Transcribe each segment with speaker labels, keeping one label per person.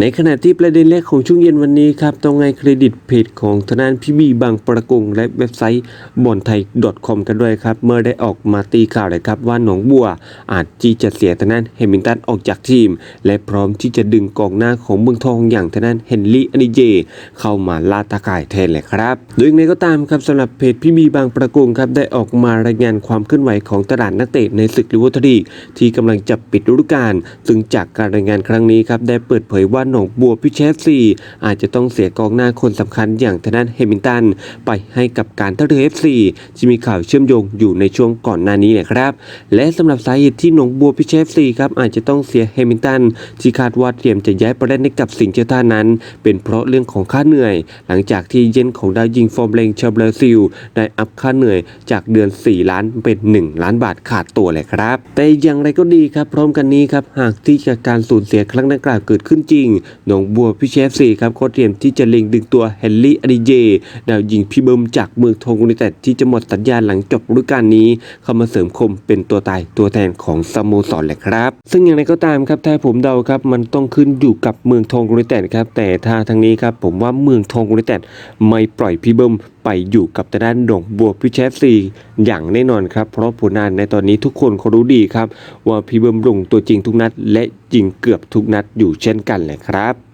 Speaker 1: ในขณะที่ประเด็นแรกของช่วงเย็นวันนี้ครับต้องให้เครดิตเพจของทนานพี่บีบางประกงและเว็บไซต์บอลไทย .com กันด้วยครับ เมื่อได้ออกมาตีข่าวเลยครับว่าหนองบัวอาจที่จะเสียทนานเฮมิลตันออกจากทีม และพร้อมที่จะดึงกองหน้าของเมืองทองอย่างทนานเฮนรี่อนิเจ เข้ามาลาตาข่ายแทนเลยครับ โดยอย่างไรก็ตามครับสำหรับเพจพี่บีบางประกงครับได้ออกมารายงานความเคลื่อนไหวของตลาดนักเตะในศึกลิเวอร์พูลที่กำลังจะปิดฤดูกาลซึ่งจากการรายงานครั้งนี้ครับได้เปิดเผยว่าหนองบัวพิเชฟซีอาจจะต้องเสียกองหน้าคนสำคัญอย่างทนานเฮมิลตัน ไปให้กับการท่าเรือเอฟซีที่มีข่าวเชื่อมโยงอยู่ในช่วงก่อนหน้านี้นะครับ และสำหรับสาเหตุที่หนองบัวพิเชฟซีครับอาจจะต้องเสียเฮมิลตัน ที่คาดว่าเตรียมจะย้ายไปเล่นให้กับสิงห์เจ้าท่านั้น เป็นเพราะเรื่องของค่าเหนื่อย หลังจากที่เย็นของดาวยิงฟอร์มเลงชาวบราซิลได้อัพค่าเหนื่อยจากเดือน 4 ล้านเป็น 1 ล้านบาทขาดตัวเลยครับ แต่อย่างไรก็ดีครับพร้อมกันนี้ครับหากที่จะการสูญเสียครั้งดังกล่าวเกิดขึ้นจริงหนองบัวพิเชฟซีครับก็เตรียมที่จะเล็งดึงตัวเฮนรี่อดิเจดาวยิงพี่เบิมจากเมืองทองยูไนเต็ดที่จะหมดสัญญาหลังจบฤดูกาลนี้ เข้ามาเสริมคมเป็นตัวตายตัวแทนของสโมสรเละครับ ซึ่งอย่างไรก็ตามครับถ้าผมเดาครับมันต้องขึ้นอยู่กับเมืองทองยูไนเต็ดครับแต่ถ้าทางนี้ครับผมว่าเมืองทองยูไนเต็ดไม่ปล่อยพี่เบิม ไปอยู่กับทางด้านหนองบัวพิเชฟซีอย่างแน่นอนครับ เพราะผลงานในตอนนี้ทุกคนเขารู้ดีครับ ว่าพี่เบิมลงตัวจริงทุกนัด และจริงเกือบทุกนัดอยู่เช่นกันเลยครับ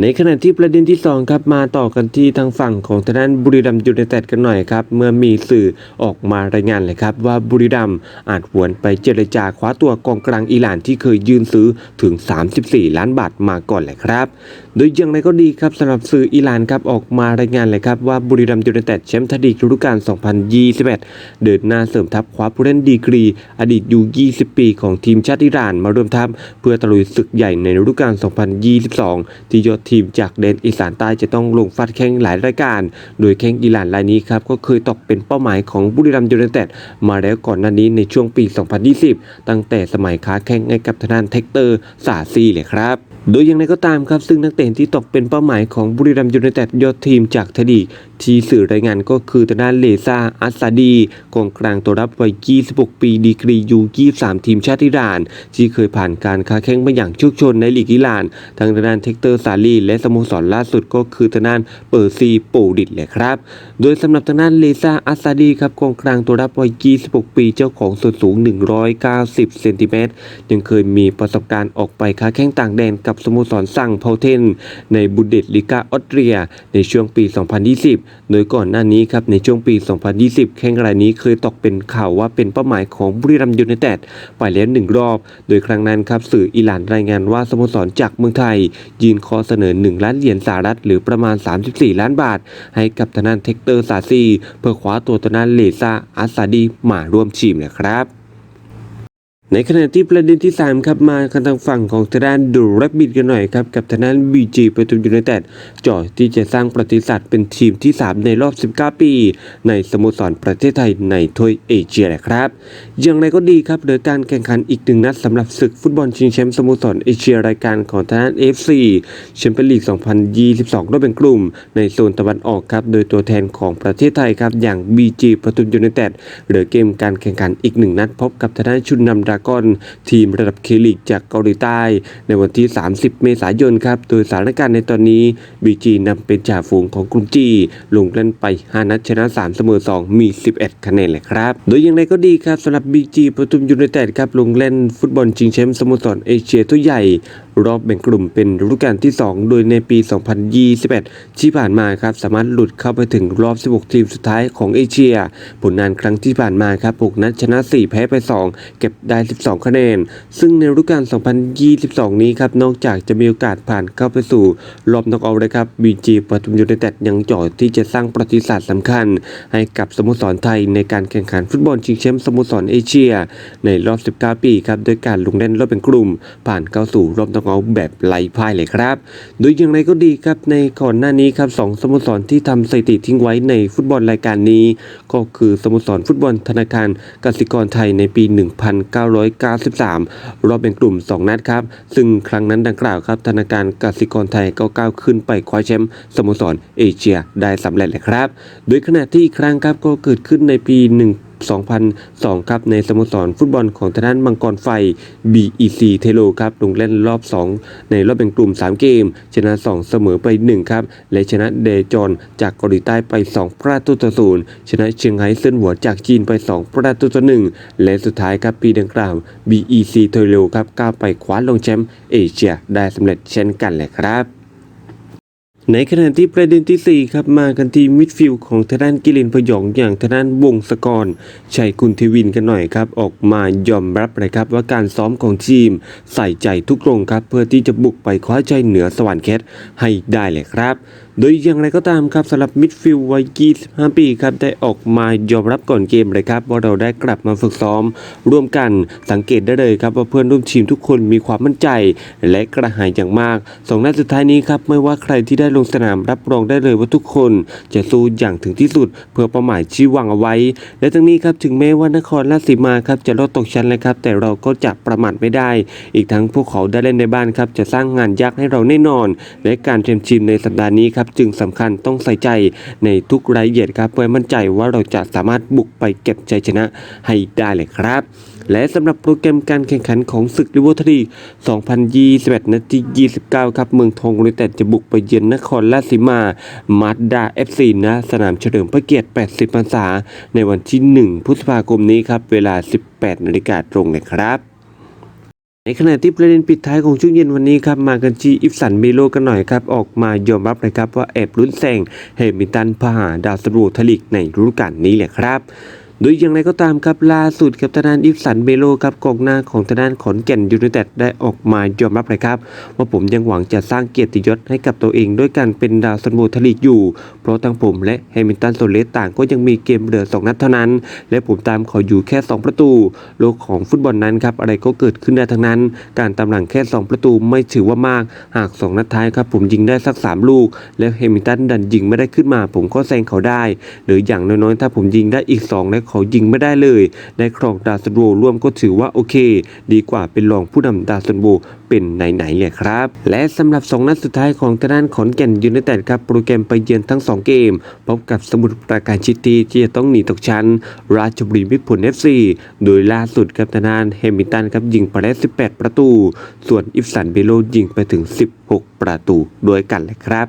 Speaker 1: ในขณะที่ประเด็นที่ 2 ครับมาต่อกันที่ทางฝั่งของทางด้านบุรีรัมยูไนเต็ดกันหน่อยครับ เมื่อมีสื่อออกมารายงานเลยครับว่าบุรีรัมอาจหวนไปเจรจาคว้าตัวกองกลางอิหร่านที่เคยยืนซื้อถึง 34 ล้านบาทมาก่อนเลยครับ โดยอย่างไรก็ดีครับสำหรับสื่ออิหร่านครับออกมารายงานเลยครับว่าบุรีรัมยูไนเต็ดแชมป์ทดดีฤดูกาล 2021 เดินหน้าเสริมทัพคว้าผู้เล่นดีกรี อดีตยู20 ปีของทีมชาติอิหร่านมาร่วมทัพเพื่อตะลุยศึกใหญ่ในฤดูกาล 2022 ที่ยอดทีมจากเดนอีสานใต้จะต้องลงฟาดแข่งหลายรายการ โดยแข่งอิหร่านรายนี้ครับก็เคยตกเป็นเป้าหมายของบุรีรัมย์ยูไนเต็ดมาแล้วก่อนหน้านี้ในช่วงปี 2020 ตั้งแต่สมัยค้าแข่งให้กับทนานเทคเตอร์สาซีเลยครับ โดยอย่างไรก็ตามครับ ซึ่งนักเตะที่ตกเป็นเป้าหมายของบุรีรัมย์ยูไนเต็ดยอดทีมจากทดีที่สื่อรายงานก็คือทางด้านเลซาอัสซาดีกองกลางตัวรับวัย 26 ปี ดีกรียู23 ทีมชาติอิหร่าน ที่เคยผ่านการค้าแข่งมาอย่างชคโชนในลีกอิหร่าน ทางด้านเทคเตอร์ซาลีและสโมสรล่าสุดก็คือทางด้านเปอร์ซีโปดิดเลยครับ โดยสำหรับทางด้านเลซาอัสซาดีครับกองกลางตัวรับวัย 26 ปีเจ้าของส่วนสูง 190 เซนติเมตรยังเคยมีประสบการณ์ออกไปค้าแข่งต่างแดนกับสโมสรสั่งเพาเทน ในบุนเดสลิกาออสเตรีย ในช่วงปี 2020 โดยก่อนหน้านี้ครับในช่วงปี 2020 แข่งรายนี้เคยตกเป็นข่าวว่าเป็นเป้าหมายของบุรีรัมย์ยูไนเต็ดไปแล้วหนึ่งรอบ โดยครั้งนั้นครับสื่ออิหร่านรายงานว่าสโมสรจากเมืองไทย ยืนขอเสนอ 1 ล้านเหรียญสหรัฐหรือประมาณ 34 ล้านบาท ให้กับทางด้านเทคเตอร์ซาซีเพื่อคว้าตัวทางด้านเลซาอัสซาดีมาร่วมทีมนะครับ ในขณะที่ประเด็นที่ 3 ครับมากันทางฝั่งของทางด้านดูแรบบิดกันหน่อยครับ กับทางด้านบีจีประตูยูไนเต็ดจ่อที่จะสร้างประวัติศาสตร์เป็นทีมที่ 3 ในรอบ 19 ปี ในสโมสรประเทศไทยในถ้วยเอเชียนะครับ อย่างไรก็ดีครับโดยการแข่งขันอีกหนึ่งนัดสำหรับศึกฟุตบอลชิงแชมป์สโมสรเอเชียรายการของทางด้าน FC แชมเปี้ยนลีก 2022รอบแบ่งกลุ่ม ในโซนตะวันออกครับโดยตัวแทนของประเทศไทยครับอย่าง BG ประตูยูไนเต็ดเหลือเกมการแข่งขันอีกหนึ่งนัดพบกับทางด้านชุนนำดรากอน ทีมระดับเคลีกจากเกาหลีใต้ ในวันที่ 30 เมษายนครับ โดยสถานการณ์ในตอนนี้ BG นำเป็นจ่าฝูงของกลุ่มจีลงเล่นไป 5 นัดชนะ 3 เสมอ 2 มี 11 คะแนนเลยครับ โดยอย่างไรก็ดีครับสำหรับ BG ประทุมยูไนเต็ดครับลงเล่นฟุตบอลชิงแชมป์สโมสรเอเชียตัวใหญ่ รอบแบ่งกลุ่มเป็นฤดูกาลที่ 2 โดยในปี 2021 ที่ผ่านมาครับสามารถหลุดเข้าไปถึงรอบ 16 ทีมสุดท้ายของเอเชีย ผลงานครั้งที่ผ่านมาครับ6นัดชนะ 4 แพ้ไป 2 เก็บได้12คะแนน ซึ่งในฤดูกาล 2022 นี้ครับ นอกจากจะมีโอกาสผ่านเข้าไปสู่รอบน็อกเอาท์นะครับ BG ปทุมยูไนเต็ดยังจ่อที่จะสร้างประวัติศาสตร์สำคัญ ให้กับสโมสรไทยในการแข่งขันฟุตบอลชิงแชมป์สโมสรเอเชีย ในรอบ 19 ปีครับโดยการลงเล่นรอบเป็นกลุ่ม ผ่านเข้าสู่รอบน็อกเอาท์แบบไร้พ่ายเลยครับ โดยอย่างไรก็ดีครับในก่อนหน้านี้ครับสองสโมสรที่ทำสถิติทิ้งไว้ในฟุตบอลรายการนี้ ก็คือสโมสรฟุตบอลธนาคารกสิกรไทยในปี 19 193 รอบเป็นกลุ่ม 2 นัดครับ ซึ่งครั้งนั้นดังกล่าวครับ ธนาคารกสิกรไทยก็ก้าวขึ้นไปคว้าแชมป์สโมสรเอเชียได้สำเร็จเลยครับ โดยขณะที่อีกครั้งครับก็เกิดขึ้นในปี1 2002 ครับในสโมสรฟุตบอลของทางด้านมังกรไฟ BEC เทโลครับลงเล่นรอบ 2 ในรอบแบ่งกลุ่ม 3 เกม ชนะ 2 เสมอไป 1 ครับ และชนะเดจอนจากเกาหลีใต้ไป 2 ประตูต่อศูนย์ชนะเชียงไฮ้เซินหัวจากจีนไป 2 ประตูต่อ1และสุดท้ายครับปีดังกล่าว BEC เทโลครับก้าวไปคว้าลงแชมป์เอเชียได้สำเร็จเช่นกันเลยครับ ในขณะที่ประเด็นที่ 4 ครับมากันที่มิดฟิลด์ของทางด้านกิลินพยองอย่างทางด้านวงศกรชัยคุณเทวินกันหน่อยครับ ออกมายอมรับเลยครับว่าการซ้อมของทีมใส่ใจทุกรงครับ เพื่อที่จะบุกไปคว้าใจเหนือสวรรค์แคทให้ได้เลยครับ โดยอย่างไรก็ตามครับสำหรับมิดฟิลด์วัย 25 ปีครับได้ออกมายอมรับก่อนเกมเลยครับว่าเราได้กลับมาฝึกซ้อม ร่วมกันสังเกตได้เลยครับว่าเพื่อนร่วมทีมทุกคนมีความมั่นใจ และกระหายอย่างมากสองนัดสุดท้ายนี้ครับไม่ว่าใครที่ได้ลงสนามรับรองได้เลยว่าทุกคนจะสู้อย่างถึงที่สุด เพื่อเป้าหมายที่วางเอาไว้ และทั้งนี้ครับถึงแม้ว่านครราชสีมาครับจะลดตกชั้นเลยครับ แต่เราก็จะประมาทไม่ได้ อีกทั้งพวกเขาได้เล่นในบ้านครับจะสร้างงานยากให้เราแน่นอน และการเตรียมทีมในสัปดาห์นี้ครับจึงสำคัญต้องใส่ใจในทุกรายละเอียดครับเพื่อมั่นใจว่าเราจะสามารถบุกไปเก็บชัยชนะให้ได้เลยครับ และสำหรับโปรแกรมการแข่งขันของศึกลิเวอร์ที2021 นาที 29 ครับ เมืองทองยูไนเต็ดจะบุกไปเยือนนครราชสีมา มาดดา FC นะสนามเฉลิมพระเกียรติ 80 พรรษา ในวันที่ 1 พฤษภาคมนี้ครับ เวลา 18 นาฬิกาตรงนะครับ ในขณะที่ประเด็นปิดท้ายของช่วงเย็นวันนี้ครับมากันที่อิฟสันเมโลกันหน่อยครับ ออกมายอมรับเลยครับว่าแอบลุ้นแซงเฮมิลตันพหาดาวสรูทลิกในฤดูกาลนี้แหละครับ โดยอย่างไรก็ตามครับล่าสุดครับทางด้านอิฟสันเบโลครับกองหน้าของทางด้านขอนแก่นยูไนเต็ดได้ออกมายอมรับเลยครับ ว่าผมยังหวังจะสร้างเกียรติยศให้กับตัวเองด้วยการเป็นดาวซันโบทลีกอยู่ เพราะทั้งผมและแฮมิลตันโซเลสต่างก็ยังมีเกมเหลือสองนัดเท่านั้น และผมตามขาอยู่แค่ 2 ประตู โลกของฟุตบอลนั้นครับอะไรก็เกิดขึ้นได้ทั้งนั้น การตามหลังแค่ 2 ประตูไม่ถือว่ามาก หาก 2 นัดท้ายครับผมยิงได้สัก 3 ลูก แล้วแฮมิลตันดันยิงไม่ได้ขึ้นมา ผมก็แซงเขาได้ หรืออย่างน้อยๆถ้าผมยิงได้อีก 2 และเขายิงไม่ได้เลย ได้ครองดาวซันโบร่วมก็ถือว่าโอเค ดีกว่าเป็นรองผู้นำดาวซันโบเป็นไหนๆเลยครับ และสำหรับ 2 นัดสุดท้ายของทางด้านขอนแก่นยูไนเต็ดครับโปรแกรมไปเยือนทั้ง 2 เกม พบกับสมุทรปราการชิตีที่จะต้องหนีตกชั้น ราชบุรีมิตรผล FC โดยล่าสุดครับทางด้านแฮมิตันครับยิงไปได้18 ประตู ส่วนอิฟสันเบโลยิงไปถึง 16 ประตูด้วยกันเลยครับ